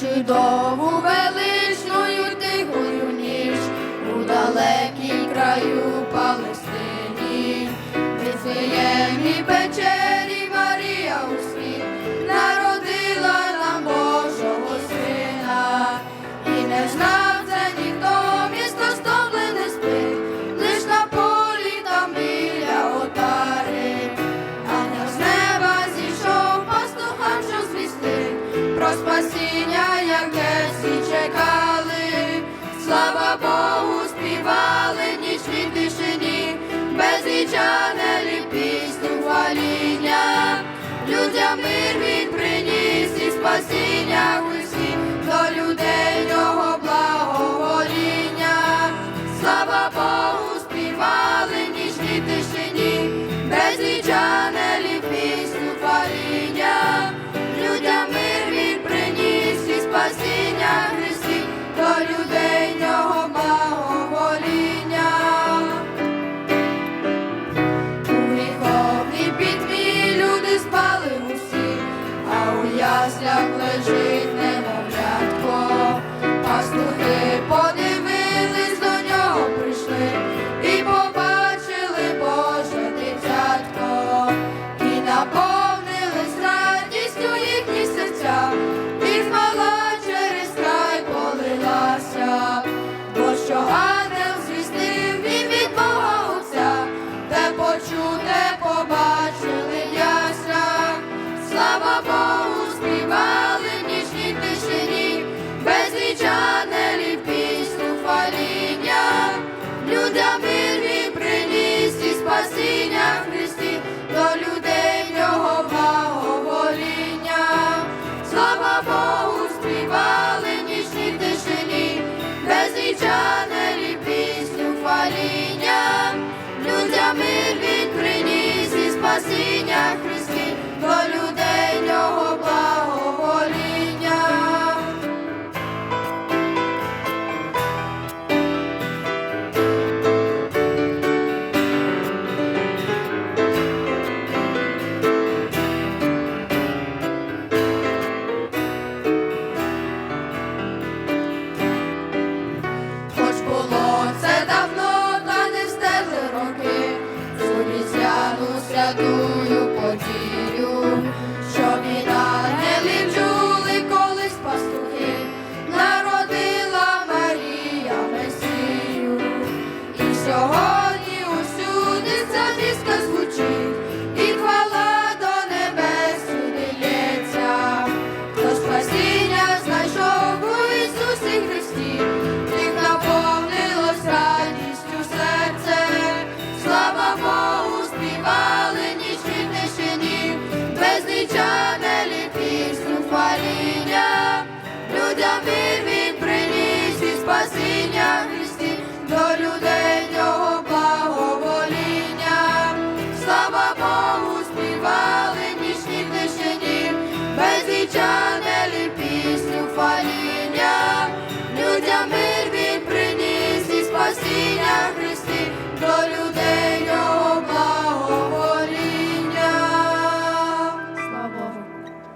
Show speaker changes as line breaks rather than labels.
чудову величною тихою ніч у далекій краю Палестині, Віфлеємі печері Марія у світ народила нам Божого сина, і не знав це ніхто, місто стомлене спить, лиш на полі там біля отари. Ангел з неба зійшов пастухам, що звістив про спасіння, ангелів пісню хваління. Людям мир він приніс і спасіння усі до людей його благовоління. Слава Богу, яслях лежить пісню сьогодні усюди ця звучить, і хвала до небес сюди лється. Спасіння знайшов Ісусі Христі, тих наповнилось радістю серце. Слава Богу, співали в нічній тишині, безліч ангелів пісню хваління. Людям життя не ліпісню фаління людям.